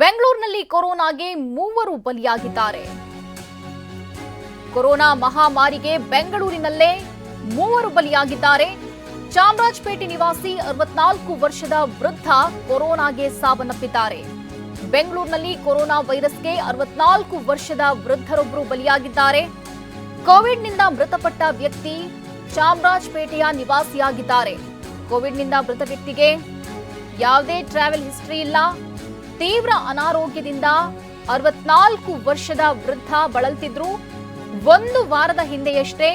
ಬೆಂಗಳೂರಿನಲ್ಲಿ ಕೊರೋನಾಗೆ ಮೂವರು ಬಲಿಯಾಗಿದ್ದಾರೆ. ಕೊರೋನಾ ಮಹಾಮಾರಿಗೆ ಬೆಂಗಳೂರಿನಲ್ಲೇ ಮೂವರು ಬಲಿಯಾಗಿದ್ದಾರೆ. ಚಾಮರಾಜಪೇಟೆ ನಿವಾಸಿ ಅರವತ್ನಾಲ್ಕು ವರ್ಷದ ವೃದ್ಧ ಕೊರೋನಾಗೆ ಸಾವನ್ನಪ್ಪಿದ್ದಾರೆ. ಬೆಂಗಳೂರಿನಲ್ಲಿ ಕೊರೋನಾ ವೈರಸ್ಗೆ ಅರವತ್ನಾಲ್ಕು ವರ್ಷದ ವೃದ್ಧರೊಬ್ಬರು ಬಲಿಯಾಗಿದ್ದಾರೆ. ಕೋವಿಡ್ನಿಂದ ಮೃತಪಟ್ಟ ವ್ಯಕ್ತಿ ಚಾಮರಾಜಪೇಟೆಯ ನಿವಾಸಿಯಾಗಿದ್ದಾರೆ. ಕೋವಿಡ್ನಿಂದ ಮೃತ ವ್ಯಕ್ತಿಗೆ ಯಾವುದೇ ಟ್ರಾವೆಲ್ ಹಿಸ್ಟ್ರಿ ಇಲ್ಲ. ತೀವ್ರ ಅನಾರೋಗ್ಯದಿಂದ ಅರವತ್ನಾಲ್ಕು ವರ್ಷದ ವೃದ್ಧ ಬಳಲ್ತಿದ್ರು. ಒಂದು ವಾರದ ಹಿಂದೆಯಷ್ಟೇ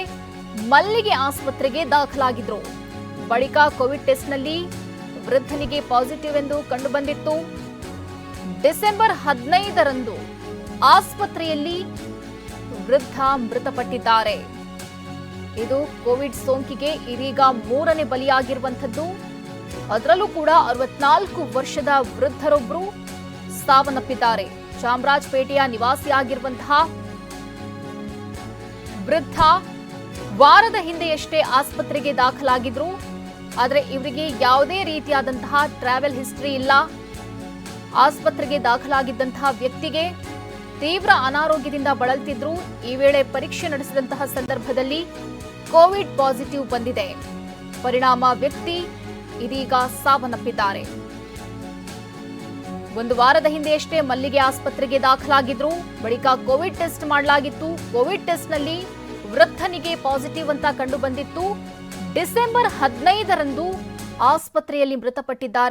ಮಲ್ಲಿಗೆ ಆಸ್ಪತ್ರೆಗೆ ದಾಖಲಾಗಿದ್ರು. ಬಳಿಕ ಕೋವಿಡ್ ಟೆಸ್ಟ್ನಲ್ಲಿ ವೃದ್ಧನಿಗೆ ಪಾಸಿಟಿವ್ ಎಂದು ಕಂಡುಬಂದಿತ್ತು. ಡಿಸೆಂಬರ್ ಹದಿನೈದರಂದು ಆಸ್ಪತ್ರೆಯಲ್ಲಿ ವೃದ್ಧ ಮೃತಪಟ್ಟಿದ್ದಾರೆ. ಇದು ಕೋವಿಡ್ ಸೋಂಕಿಗೆ ಇದೀಗ ಮೂರನೇ ಬಲಿಯಾಗಿರುವಂಥದ್ದು. ಅದರಲ್ಲೂ ಕೂಡ ಅರವತ್ನಾಲ್ಕು ವರ್ಷದ ವೃದ್ಧರೊಬ್ಬರು ಸಾವನ್ನಪ್ಪಿದ್ದಾರೆ. ಚಾಮರಾಜಪೇಟೆಯ ನಿವಾಸಿಯಾಗಿರುವಂತಹ ವೃದ್ಧ ವಾರದ ಹಿಂದೆಯಷ್ಟೇ ಆಸ್ಪತ್ರೆಗೆ ದಾಖಲಾಗಿದ್ರು. ಆದರೆ ಇವರಿಗೆ ಯಾವುದೇ ರೀತಿಯಾದಂತಹ ಟ್ರಾವೆಲ್ ಹಿಸ್ಟ್ರಿ ಇಲ್ಲ. ಆಸ್ಪತ್ರೆಗೆ ದಾಖಲಾಗಿದ್ದಂತಹ ವ್ಯಕ್ತಿಗೆ ತೀವ್ರ ಅನಾರೋಗ್ಯದಿಂದ ಬಳಲ್ತಿದ್ರು. ಈ ವೇಳೆ ಪರೀಕ್ಷೆ ನಡೆಸಿದಂತಹ ಸಂದರ್ಭದಲ್ಲಿ ಕೋವಿಡ್ ಪಾಸಿಟಿವ್ ಬಂದಿದೆ. ಪರಿಣಾಮ ವ್ಯಕ್ತಿ ಇದೀಗ ಸಾವನ್ನಪ್ಪಿದ್ದಾರೆ. ಒಂದು ವಾರದ ಹಿಂದೆಯಷ್ಟೇ ಮಲ್ಲಿಗೆ ಆಸ್ಪತ್ರೆಗೆ ದಾಖಲಾಗಿದ್ರು. ಬಳಿಕ ಕೋವಿಡ್ ಟೆಸ್ಟ್ ಮಾಡಲಾಗಿತ್ತು. ಕೋವಿಡ್ ಟೆಸ್ಟ್ನಲ್ಲಿ ವೃದ್ಧನಿಗೆ ಪಾಸಿಟಿವ್ ಅಂತ ಕಂಡು ಬಂದಿತ್ತು ಡಿಸೆಂಬರ್ ಹದಿನೈದರಂದು ಆಸ್ಪತ್ರೆಯಲ್ಲಿ ಮೃತಪಟ್ಟಿದ್ದಾರೆ.